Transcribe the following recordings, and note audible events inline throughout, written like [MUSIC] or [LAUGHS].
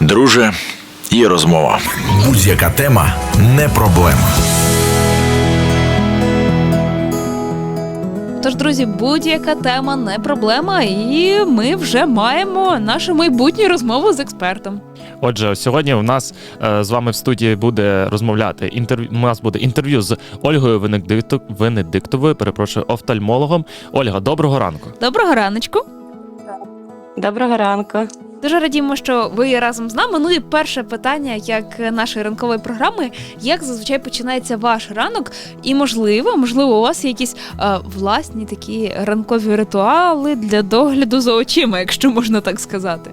Друже, є розмова. Будь-яка тема не проблема. Тож, друзі, будь-яка тема не проблема, і ми вже маємо нашу майбутню розмову з експертом. Отже, сьогодні у нас е, з вами в студії буде розмовляти інтерв'ю. У нас буде інтерв'ю з Ольгою Венедикту- Венедиктовою, перепрошую, офтальмологом. Ольга, доброго ранку. Доброго раночку. Доброго ранку. Дуже радімо, що ви разом з нами. Ну і перше питання, як нашої ранкової програми, як зазвичай починається ваш ранок, і можливо, можливо, у вас є якісь е, власні такі ранкові ритуали для догляду за очима, якщо можна так сказати.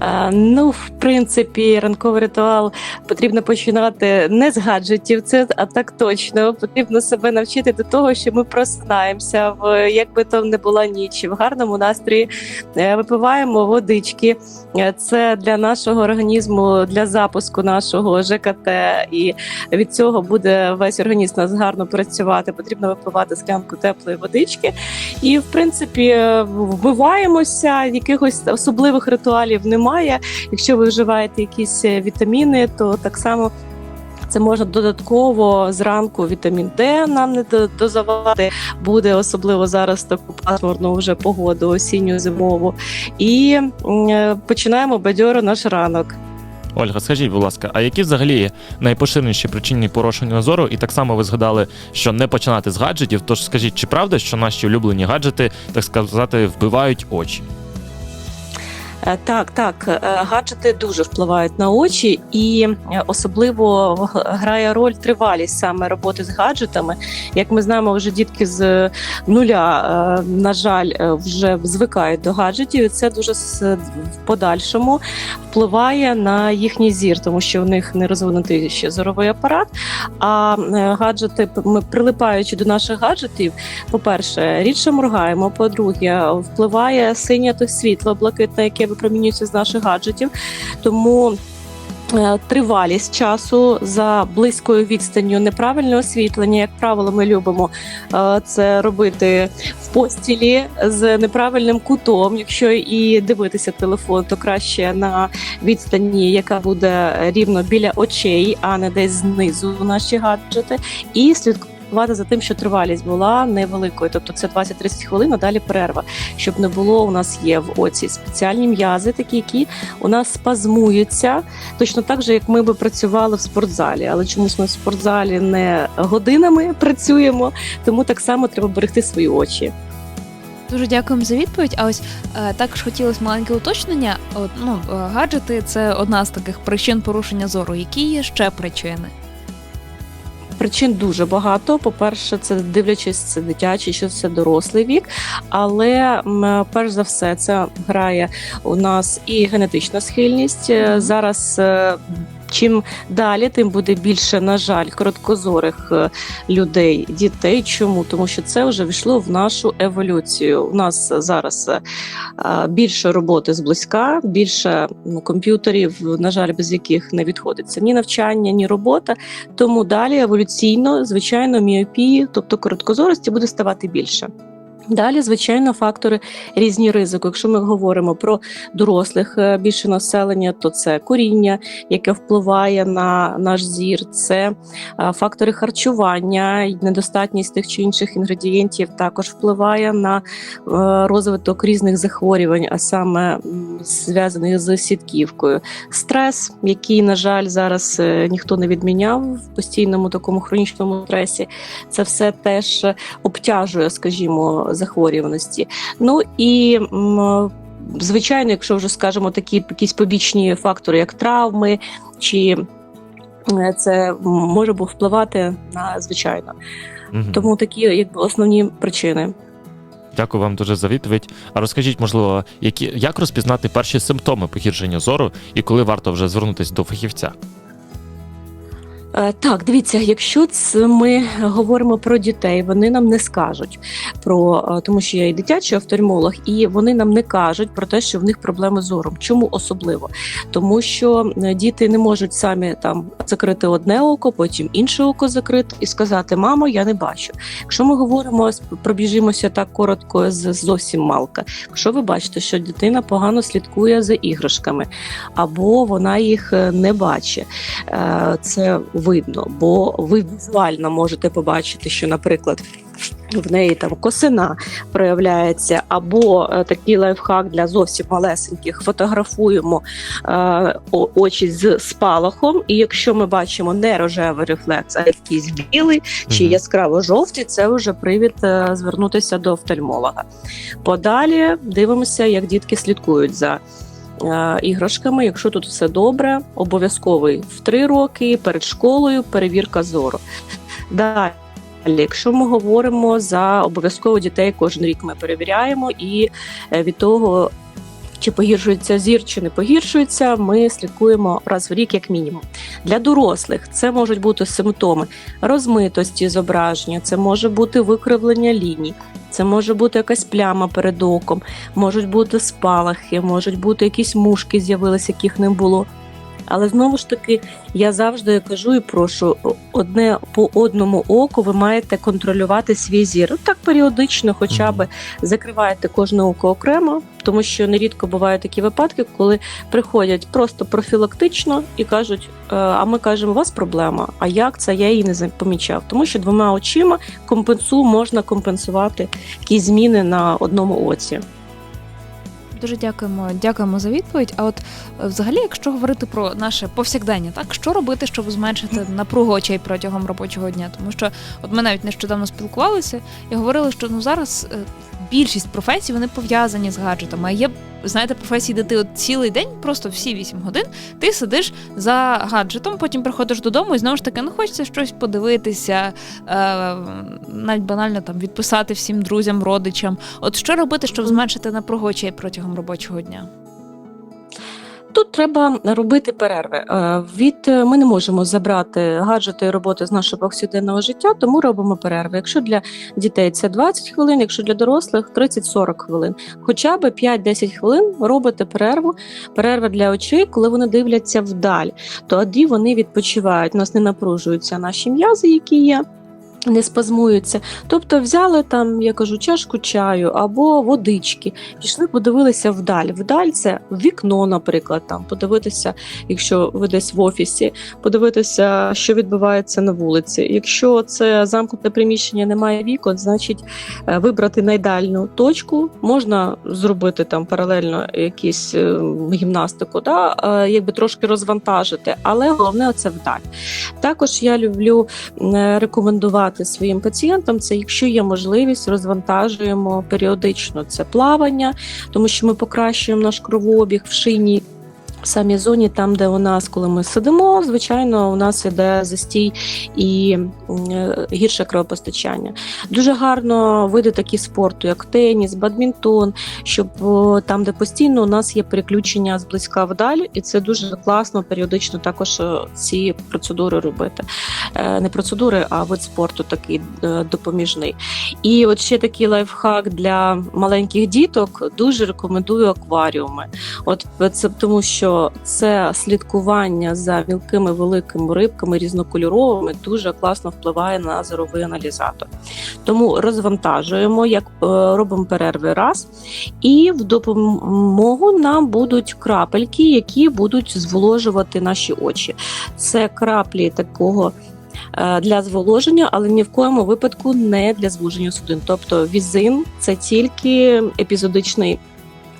Е, Ну, в принципі, ранковий ритуал потрібно починати не з гаджетів, це а так точно. Потрібно себе навчити до того, що ми просинаємося, в як би то не була ніч, в гарному настрої е, випиваємо водички. Е, Це для нашого організму, для запуску нашого ЖКТ, і від цього буде весь організм нас гарно працювати. Потрібно випивати склянку теплої водички. І в принципі вмиваємося, якихось особливих ритуалів немає. Якщо ви вживаєте якісь е, вітаміни, то так само. Це можна додатково зранку вітамін Д нам не дозавати. Буде особливо зараз таку пасмурну вже погоду осінню зимову. І е, починаємо бадьоро наш ранок. Ольга, скажіть, будь ласка, а які взагалі найпоширеніші причини порушення зору? І так само ви згадали, що не починати з гаджетів. Тож скажіть, чи правда, що наші улюблені гаджети, так сказати, вбивають очі? Е, Так, так, е, гаджети дуже впливають на очі, і е, особливо грає роль тривалість саме роботи з гаджетами. Як ми знаємо, вже дітки з нуля, на жаль, вже звикають до гаджетів, і це дуже в подальшому впливає на їхній зір, тому що в них не розвинутий ще зоровий апарат. А гаджети, ми прилипаючи до наших гаджетів, по-перше, рідше моргаємо. По-друге, впливає синє то світло блакитне, яке випромінюється з наших гаджетів. Тому е, тривалість часу за близькою відстанню, неправильне освітлення, як правило, ми любимо е, це робити в постілі з неправильним кутом. Якщо і дивитися телефон, то краще на відстані, яка буде рівно біля очей, а не десь знизу наші гаджети, і слідкувати за тим, що тривалість була невеликою, тобто це 20-30 хвилин, а далі перерва, щоб не було. У нас є в оці спеціальні м'язи, такі які у нас спазмуються, точно так же, як ми би працювали в спортзалі. Але чомусь ми в спортзалі не годинами працюємо, тому так само треба берегти свої очі. Дуже дякуємо за відповідь. А ось е, також хотілося маленьке уточнення. От, ну, е, гаджети це одна з таких причин порушення зору. Які є ще причини? Причин дуже багато. По-перше, це дивлячись, це дитячий, що це дорослий вік. Але перш за все, це грає у нас і генетична схильність. Зараз е, чим далі, тим буде більше, на жаль, короткозорих е, людей, дітей. Чому? Тому що це вже війшло в нашу еволюцію. У нас зараз е, більше роботи зблизька, більше комп'ютерів, на жаль, без яких не відходиться ні навчання, ні робота. Тому далі еволюційно, звичайно, міопії, тобто короткозорості, буде ставати більше. Далі, звичайно, фактори різні ризику. Якщо ми говоримо про дорослих е, більше населення, то це куріння, яке впливає на наш зір, це е, фактори харчування, недостатність тих чи інших інгредієнтів також впливає на е, розвиток різних захворювань, а саме зв'язаних з сітківкою. Стрес, який, на жаль, зараз ніхто не відміняв в постійному такому хронічному стресі, це все теж обтяжує, скажімо, захворюваності. Ну і звичайно, якщо вже скажемо такі якісь побічні фактори, як травми, чи е, це може впливати на звичайно. Мгм. Тому такі якби основні причини. Дякую вам дуже за відповідь. А розкажіть, можливо, які як розпізнати перші симптоми погіршення зору і коли варто вже звернутися до фахівця? Е, Так, дивіться, якщо ми говоримо про дітей, вони нам не скажуть про е, тому, що я і дитячий офтальмолог, і вони нам не кажуть про те, що в них проблеми з зором. Чому особливо? Тому що е, діти не можуть самі там закрити одне око, потім інше око закрити і сказати: Мамо, я не бачу. Якщо ми говоримо пробіжимося так коротко з зовсім малка. Якщо ви бачите, що дитина погано слідкує за іграшками, або вона їх не бачить. Це видно, бо ви візуально можете побачити, що, наприклад, в неї там косина проявляється, або е, такий лайфхак для зовсім малесеньких. Фотографуємо е, очі з спалахом, і якщо ми бачимо не рожевий рефлекс, а якийсь білий чи яскраво жовтий, це вже привід е, звернутися до офтальмолога. Подалі дивимося, як дітки слідкують за іграшками. Якщо тут все добре, обов'язковий в три роки перед школою перевірка зору. Далі. Якщо ми говоримо за обов'язково дітей, кожен рік ми перевіряємо, і е, від того, чи погіршується зір, чи не погіршується, ми слідкуємо раз в рік, як мінімум. Для дорослих це можуть бути симптоми розмитості зображення, це може бути викривлення ліній, це може бути якась пляма перед оком, можуть бути спалахи, можуть бути якісь мушки, з'явилися, яких не було. Але знову ж таки, я завжди кажу і прошу одне по одному оку ви маєте контролювати свій зір. Ну, Так періодично, хоча б закриваєте кожне око окремо, тому що нерідко бувають такі випадки, коли приходять просто профілактично і кажуть: «Е, а ми кажемо, у вас проблема. А як це? Я її не помічав. Тому що двома очима компенсу можна компенсувати якісь зміни на одному оці. Дуже дякуємо, дякуємо за відповідь. А от е, взагалі, якщо говорити про наше повсякдення, так що робити, щоб зменшити напругу очей протягом робочого дня? Тому що от ми навіть нещодавно спілкувалися і говорили, що ну зараз е, більшість професій вони пов'язані з гаджетами. А є знаєте, професії, де ти от цілий день, просто всі 8 годин, ти сидиш за гаджетом, потім приходиш додому і знову ж таки ну хочеться щось подивитися, е, навіть банально там відписати всім друзям, родичам. От що робити, щоб зменшити напругу очей протягом робочого дня? Тут треба робити перерви. Е, Від е, ми не можемо забрати гаджети і роботи з нашого повсякденного життя, тому робимо перерви. Якщо для дітей це 20 хвилин, якщо для дорослих 30-40 хвилин. Хоча б 5-10 хвилин робите перерву, перерва для очей, коли вони дивляться вдаль. Тоді вони відпочивають. Нас не напружуються наші м'язи, які є. Не спазмуються, тобто взяли там, я кажу, чашку чаю або водички, пішли, подивилися вдаль. Вдаль це вікно, наприклад, там подивитися, якщо ви десь в офісі, подивитися, що відбувається на вулиці. Якщо це замкнуте приміщення, немає вікон, значить е, вибрати найдальну точку, можна зробити там паралельно якісь е, гімнастику, да? е, якби трошки розвантажити, але головне це вдаль. Також я люблю е, рекомендувати своїм пацієнтам це, якщо є можливість, розвантажуємо періодично це плавання, тому що ми покращуємо наш кровообіг в шийній. В самій зоні, там, де у нас, коли ми сидимо, звичайно, у нас іде застій і е, гірше кровопостачання. Дуже гарно види такі спорту, як теніс, бадмінтон, щоб там, де постійно у нас є переключення з близька вдаль, і це дуже класно періодично також е, ці процедури робити. Е, Не процедури, а вид спорту такий допоміжний. І от ще такий лайфхак для маленьких діток. Дуже рекомендую акваріуми. От це тому, що це слідкування за мілкими великими рибками різнокольоровими дуже класно впливає на зоровий аналізатор. Тому розвантажуємо, як е, робимо перерви раз, і в допомогу нам будуть крапельки, які будуть зволожувати наші очі. Це краплі такого. е, Для зволоження, але ні в коєму випадку не для звуження судин. Тобто візин це тільки епізодичний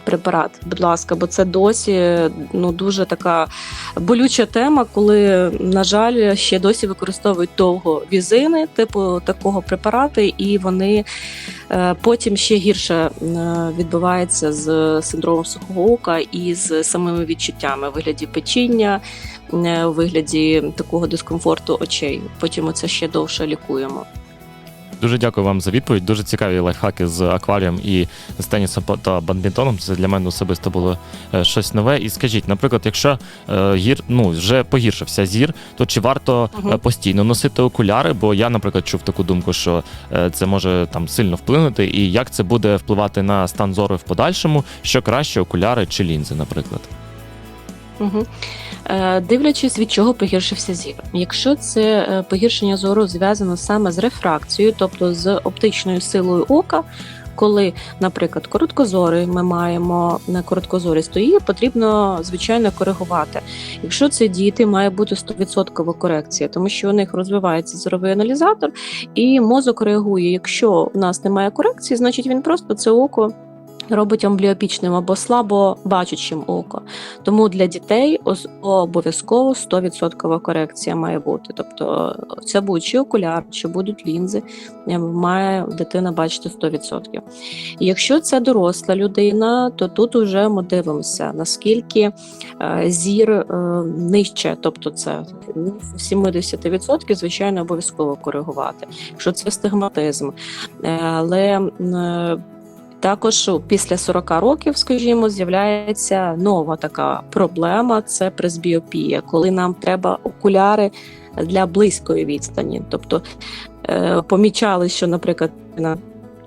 препарат, будь ласка, бо це досі ну дуже така болюча тема, коли, на жаль, ще досі використовують довго візини, типу такого препарати, і вони е, потім ще гірше е, відбувається з синдромом сухого ока і з самими відчуттями у вигляді печіння, е, у вигляді такого дискомфорту очей. Потім це ще довше лікуємо. Дуже дякую вам за відповідь. Дуже цікаві лайфхаки з акварієм і з тенісом та бадмінтоном. Це для мене особисто було е, щось нове. І скажіть, наприклад, якщо е, гір ну вже погіршився зір, то чи варто е, постійно носити окуляри? Бо я, наприклад, чув таку думку, що це може там сильно вплинути, і як це буде впливати на стан зору в подальшому, що краще окуляри чи лінзи, наприклад. Угу. Е, дивлячись, від чого погіршився зір. Якщо це е, погіршення зору зв'язано саме з рефракцією, тобто з оптичною силою ока, коли, наприклад, короткозорий ми маємо на короткозорість, то її потрібно звичайно коригувати. Якщо це діти, має бути 100% корекція, тому що у них розвивається зоровий аналізатор, і мозок реагує. Якщо у нас немає корекції, значить він просто це око. Робить амбліопічним або слабо бачучим око. Тому для дітей обов'язково 100% корекція має бути. Тобто е, це будуть чи окуляр, чи будуть лінзи, е, має дитина бачити 100%. І Якщо це доросла людина, то тут вже ми дивимося, наскільки е, зір нижче, тобто це ну, 70%, звичайно, обов'язково коригувати. Якщо це стигматизм. Але також після 40 років, скажімо, з'являється нова така проблема це пресбіопія, коли нам треба окуляри для близької відстані. Тобто е, помічали, що, наприклад, вона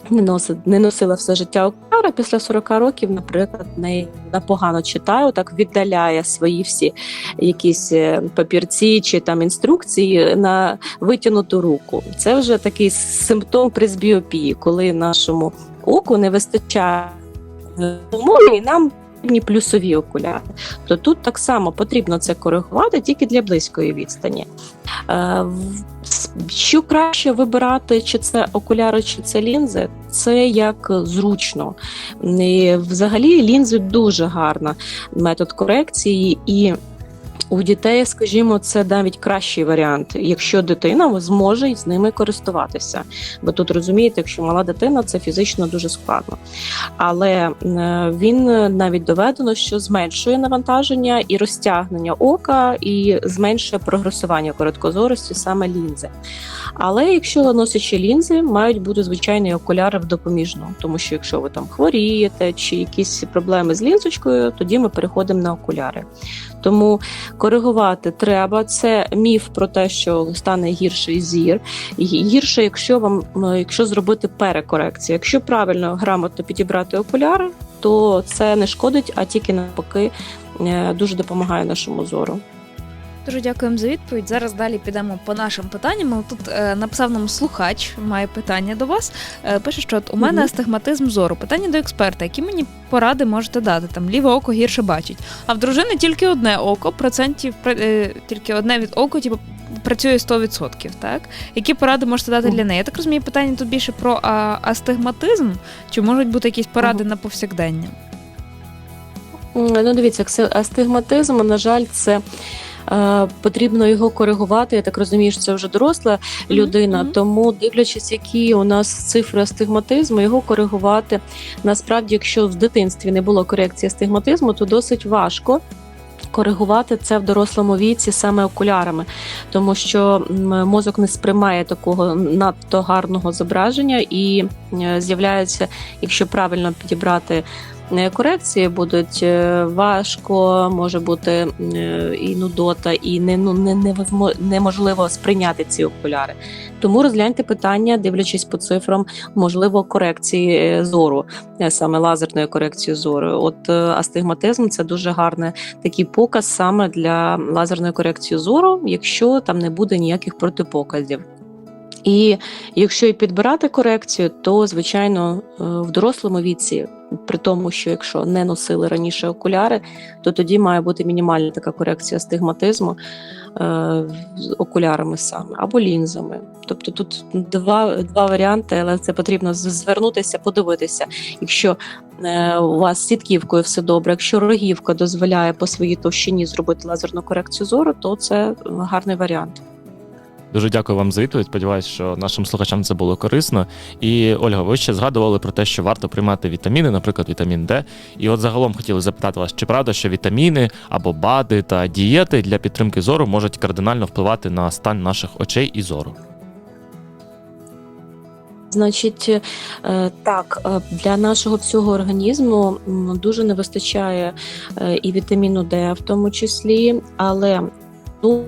не носить, не носила все життя окуляри, після 40 років, наприклад, вона погано читає, так віддаляє свої всі якісь е, папірці чи там інструкції на витягнуту руку. Це вже такий симптом пресбіопії, коли нашому оку не вистачає умови, і нам потрібні плюсові окуляри. То тут так само потрібно це коригувати тільки для близької відстані. Е, Що краще вибирати, чи це окуляри, чи це лінзи, це як зручно. І взагалі лінзи дуже гарна метод корекції, і у дітей, скажімо, це навіть кращий варіант, якщо дитина зможе з ними користуватися. Бо тут розумієте, якщо мала дитина, це фізично дуже складно. Але е, він навіть доведено, що зменшує навантаження і розтягнення ока, і зменшує прогресування короткозорості саме лінзи. Але якщо носячі лінзи, мають бути звичайні окуляри в допоміжну, тому що якщо ви там хворієте чи якісь проблеми з лінзочкою, тоді ми переходимо на окуляри. Тому коригувати треба. Це міф про те, що стане гірший зір. Гі- Гірше, якщо вам якщо зробити перекорекцію. Якщо правильно грамотно підібрати окуляри, то це не шкодить, а тільки навпаки е, дуже допомагає нашому зору. Дуже дякуємо за відповідь. Зараз далі підемо по нашим питанням. Тут е, написав нам слухач, має питання до вас. Е, пише, що от у мене астигматизм зору. Питання до експерта, які мені поради можете дати? Там ліве око гірше бачить. А в дружини тільки одне око, процентів е, тільки одне від ока, типу, працює 100%, так? Які поради можете дати Мгм. для неї? Я так розумію, питання тут більше про а, астигматизм, чи можуть бути якісь поради на повсякдення? Ну, дивіться, астигматизм, на жаль, це потрібно його коригувати. Я так розумію, що це вже доросла людина. мгм. Тому, дивлячись, які у нас цифри астигматизму, його коригувати. Насправді, якщо в дитинстві не було корекції астигматизму, то досить важко. Коригувати це в дорослому віці саме окулярами, тому що мозок не сприймає такого надто гарного зображення і е, з'являється, якщо правильно підібрати е, корекції, будуть е, важко, може бути е, і нудота, і не, ну, не, неможливо сприйняти ці окуляри. Тому розгляньте питання, дивлячись по цифрам, можливо, корекції е, зору, саме лазерної корекції зору. От астигматизм це дуже гарний такий показ саме для лазерної корекції зору, якщо там не буде ніяких протипоказів. І якщо і підбирати корекцію, то звичайно в дорослому віці, при тому, що якщо не носили раніше окуляри, то тоді має бути мінімальна така корекція астигматизму е, окулярами саме або лінзами. Тобто тут два, два варіанти, але це потрібно звернутися, подивитися. Якщо е, у вас з сітківкою все добре, якщо рогівка дозволяє по своїй товщині зробити лазерну корекцію зору, то це гарний варіант. Дуже дякую вам за відповідь. Сподіваюсь, що нашим слухачам це було корисно. І Ольга, ви ще згадували про те, що варто приймати вітаміни, наприклад, вітамін Д. І от загалом хотіли запитати вас, чи правда, що вітаміни або БАДи та дієти для підтримки зору можуть кардинально впливати на стан наших очей і зору? Значить, е, так, е, для нашого всього організму дуже не вистачає е, і вітаміну Д в тому числі, але ну,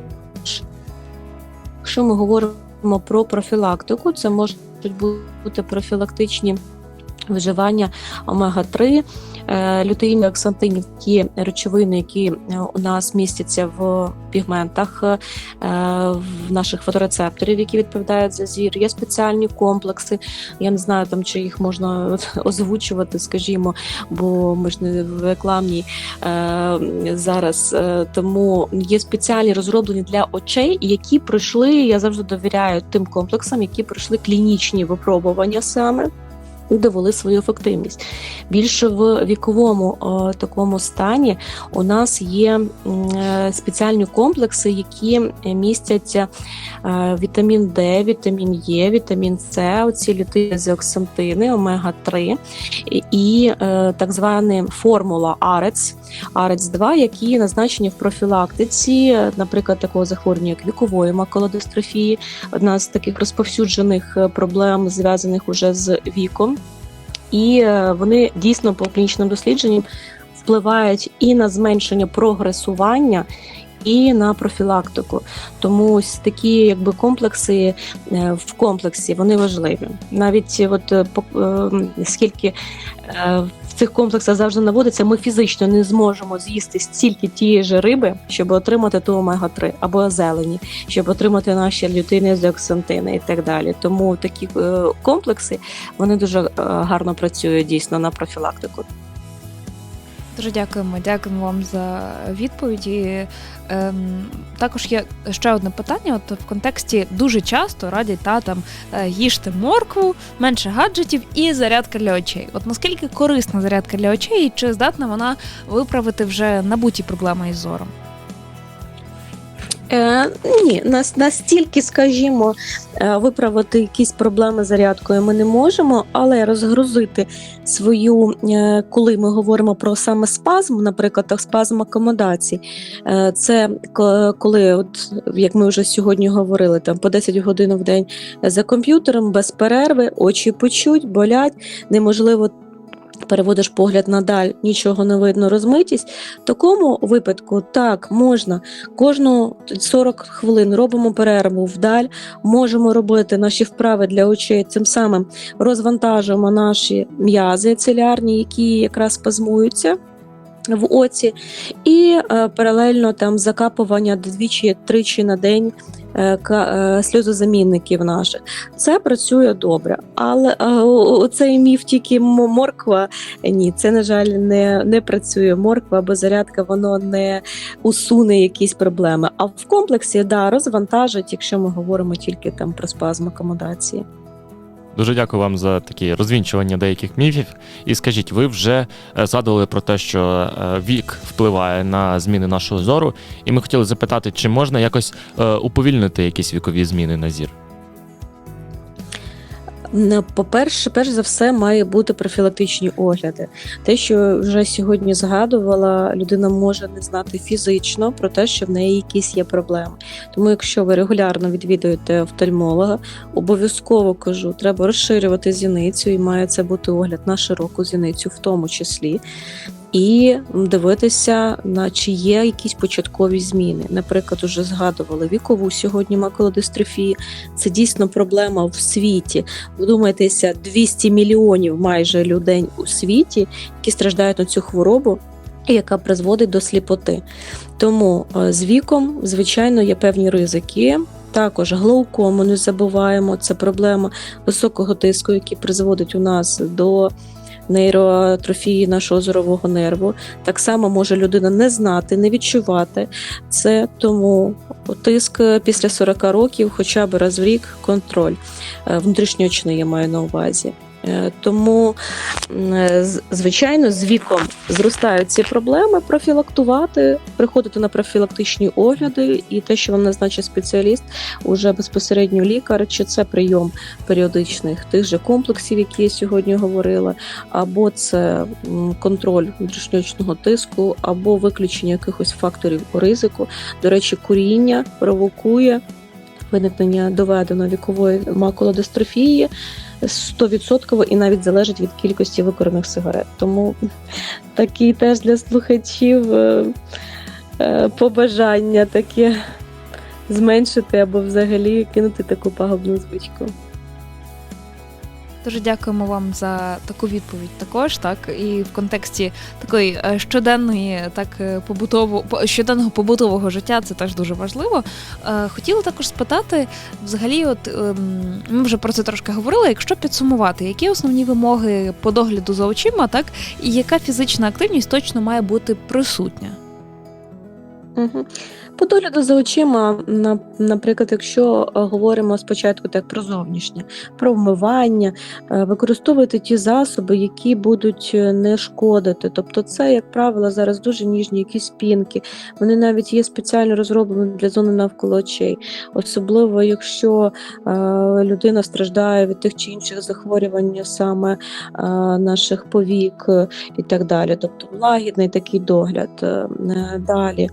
якщо ми говоримо про профілактику, це можуть бути профілактичні вживання омега-3, е, лютеїни, оксантинів, ті речовини, які е, у нас містяться в пігментах е, в наших фоторецепторів, які відповідають за зір. Є спеціальні комплекси. Я не знаю там, чи їх можна [LAUGHS] озвучувати, скажімо, бо ми ж не в рекламній е, зараз. Е, тому є спеціальні розроблені для очей, які пройшли. Я завжди довіряю тим комплексам, які пройшли клінічні випробування саме. Довели свою ефективність. Більше в віковому е, такому стані у нас є е, спеціальні комплекси, які містять е, вітамін Д, вітамін Е, вітамін С, оці лютизоксантини, омега-3 і, і так звана формула АРЕЦ, АРЕЦ 2 які назначені в профілактиці, наприклад, такого захворювання, як вікової макулодистрофії, одна з таких розповсюджених проблем, зв'язаних уже з віком. І е, вони дійсно по клінічним дослідженням впливають і на зменшення прогресування, і на профілактику. Тому ось такі якби комплекси е, в комплексі вони важливі. Навіть от е, по- е, скільки цих комплексах завжди наводиться, ми фізично не зможемо з'їсти стільки тієї ж риби, щоб отримати ту омега-3, або зелені, щоб отримати наші лютини, зеоксантини і так далі. Тому такі е, комплекси вони дуже е, гарно працюють дійсно на профілактику. Дуже дякуємо. Дякуємо вам за відповіді. Ем, також є ще одне питання. От в контексті дуже часто радять та там е, їжте моркву, менше гаджетів і зарядка для очей. От наскільки корисна зарядка для очей, і чи здатна вона виправити вже набуті проблеми із зором? Е, ні, нас настільки, скажімо, е, виправити якісь проблеми з зарядкою ми не можемо, але розгрузити свою, е, коли ми говоримо про саме спазм, наприклад, спазм акомодації, е, це ко- коли, от як ми вже сьогодні говорили, там по 10 годин в день за комп'ютером без перерви, очі почуть, болять, неможливо. Переводиш погляд надаль, нічого не видно, розмитість. В такому випадку так можна кожну 40 хвилин робимо перерву вдаль, можемо робити наші вправи для очей, цим самим розвантажуємо наші м'язи целярні, які якраз спазмуються. В оці, і е, паралельно там закапування двічі-тричі на день е, е, сльозозамінників наших. Це працює добре. Але цей міф тільки морква. Ні, це на жаль не, не працює. Морква або зарядка, воно не усуне якісь проблеми. А в комплексі да, розвантажить, якщо ми говоримо тільки там про спазм акомодації. Дуже дякую вам за такі розвінчування деяких міфів. І скажіть, ви вже е, згадували про те, що е, вік впливає на зміни нашого зору, і ми хотіли запитати, чи можна якось е, уповільнити якісь вікові зміни на зір? По-перше, перш за все, має бути профілактичні огляди. Те, що вже сьогодні згадувала, людина може не знати фізично про те, що в неї якісь є проблеми. Тому, якщо ви регулярно відвідуєте офтальмолога, обов'язково кажу, треба розширювати зіницю, і має це бути огляд на широку зіницю, в тому числі. І дивитися, на чи є якісь початкові зміни. Наприклад, уже згадували вікову сьогодні макулодистрофії. Це дійсно проблема в світі. Вдумайтеся, 200 мільйонів майже людей у світі, які страждають на цю хворобу, яка призводить до сліпоти. Тому е, з віком, звичайно, є певні ризики. Також глаукому не забуваємо, це проблема високого тиску, який призводить у нас до нейроатрофії нашого зорового нерву. Так само може людина не знати, не відчувати це. Тому тиск після 40 років, хоча б раз в рік, контроль Е, внутрішньоочний я маю на увазі. Е, Тому, е, звичайно, з віком зростають ці проблеми, профілактувати, приходити на профілактичні огляди, і те, що вам назначить спеціаліст, уже безпосередньо лікар, чи це прийом періодичних тих же комплексів, які я сьогодні говорила, або це контроль внутрішньоочного тиску, або виключення якихось факторів ризику. До речі, куріння провокує виникнення доведено вікової макулодистрофії 100% і навіть залежить від кількості викорених сигарет. Тому такі теж для слухачів е, е, побажання таке зменшити або взагалі кинути таку пагубну звичку. Дуже дякуємо вам за таку відповідь. Також так і в контексті такої е, щоденної, так е, побутово щоденного побутового життя це теж дуже важливо. Е, Хотіла також спитати, взагалі, от ем, ми вже про це трошки говорили. Якщо підсумувати, які основні вимоги по догляду за очима, так і яка фізична активність точно має бути присутня? Угу. По догляду за очима, наприклад, якщо е, говоримо спочатку так про зовнішнє, про вмивання, е, використовувати ті засоби, які будуть е, не шкодити. Тобто, це, як правило, зараз дуже ніжні якісь пінки. Вони навіть є спеціально розроблені для зони навколо очей, особливо якщо людина страждає від тих чи інших захворювань саме наших повік і так далі. Тобто лагідний такий догляд. Далі.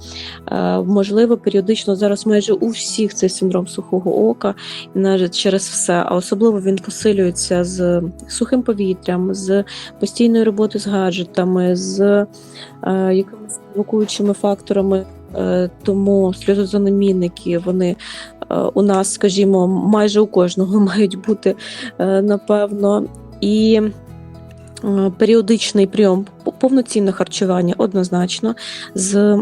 Е, Можливо, періодично зараз майже у всіх цей синдром сухого ока, і навіть через все, а особливо він посилюється з сухим повітрям, з постійною роботою з гаджетами, з е, якимись провокуючими факторами. Е, Тому сльозозанемінники, вони е, у нас, скажімо, майже у кожного [LAUGHS] мають бути, е, напевно. І періодичний прийом повноцінне харчування однозначно з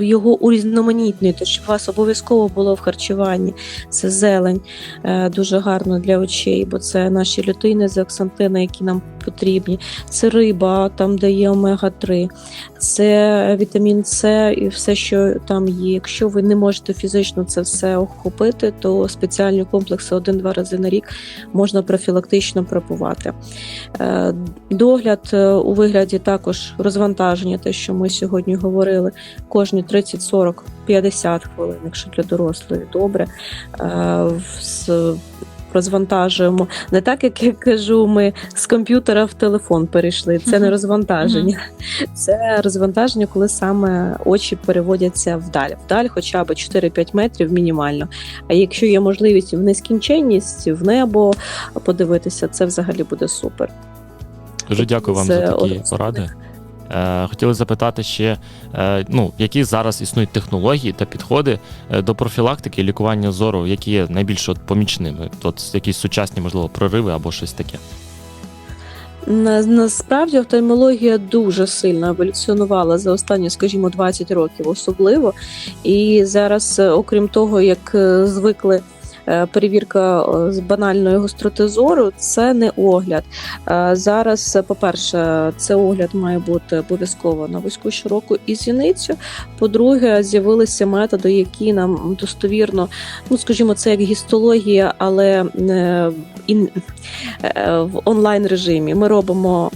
його урізноманітнює, то щоб у вас обов'язково було в харчуванні. Це зелень е, дуже гарно для очей, бо це наші лютини, зеоксантини, які нам потрібні. Це риба, там де є омега-3, це вітамін С і все, що там є. Якщо ви не можете фізично це все охопити, то спеціальні комплекси один-два рази на рік можна профілактично пропувати. Е, Догляд е, у вигляді також розвантаження, те, що ми сьогодні говорили, кожні 30, 40, 50 хвилин, якщо для дорослої добре. Е, Розвантажуємо не так, як я кажу, ми з комп'ютера в телефон перейшли. Це не розвантаження, це розвантаження, коли саме очі переводяться вдаль. Вдаль, хоча б 4-5 метрів мінімально. А якщо є можливість в нескінченність, в небо подивитися, це взагалі буде супер. Дуже дякую вам за такі поради. Е, хотіли запитати ще, е, ну, які зараз існують технології та підходи е, до профілактики і лікування зору, які є найбільш от помічними? От якісь сучасні, можливо, прориви або щось таке. Насправді офтальмологія дуже сильно еволюціонувала за останні, скажімо, 20 років особливо. І зараз, окрім того, як звикли. Е, Перевірка е, з банальної гостроти зору це не огляд. Е, Зараз, по-перше, це огляд має бути обов'язково на вузьку широку і зіницю. По-друге, з'явилися методи, які нам достовірно, ну скажімо, це як гістологія, але в онлайн режимі. Ми робимо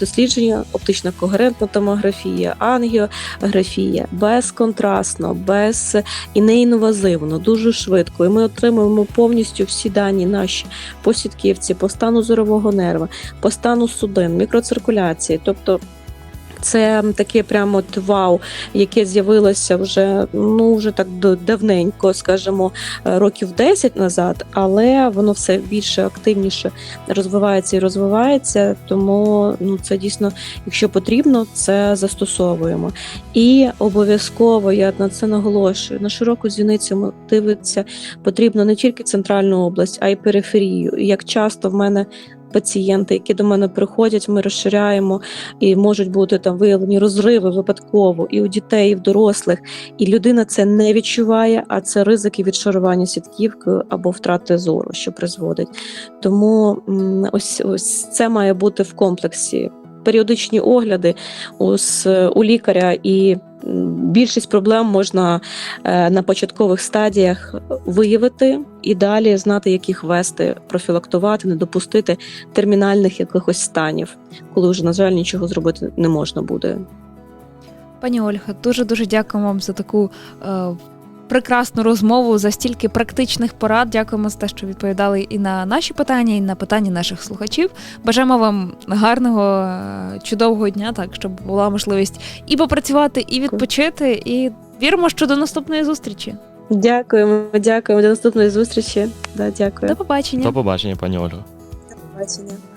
дослідження, оптична когерентна томографія, ангіографія, безконтрастно, без і неінвазивно, дуже швидко. І ми отримуємо повністю всі дані наші по сітківці, по стану зорового нерва, по стану судин, мікроциркуляції. Тобто це таке прямо от вау, яке з'явилося вже ну вже так давненько, скажімо, років 10 назад, але воно все більше активніше розвивається і розвивається. Тому ну це дійсно, якщо потрібно, це застосовуємо. І обов'язково я на це наголошую. На широку зіницю дивитися потрібно не тільки центральну область, а й периферію. Як часто в мене. Пацієнти, які до мене приходять, ми розширяємо і можуть бути там виявлені розриви випадково і у дітей, і в дорослих, і людина це не відчуває, а це ризики відшарування сітківкою або втрати зору, що призводить. Тому ось ось це має бути в комплексі. Періодичні огляди у, у лікаря і більшість проблем можна е, на початкових стадіях виявити і далі знати, як їх вести, профілактувати, не допустити термінальних якихось станів, коли вже, на жаль, нічого зробити не можна буде. Пані Ольга, дуже дуже дякуємо вам за таку е, прекрасну розмову, за стільки практичних порад. Дякуємо за те, що відповідали і на наші питання, і на питання наших слухачів. Бажаємо вам гарного, е, чудового дня, так щоб була можливість і попрацювати, і відпочити. І віримо, що до наступної зустрічі. Дякуємо, дякуємо. До наступної зустрічі. Да, дякую. До побачення. До побачення, пані Ольго. До побачення.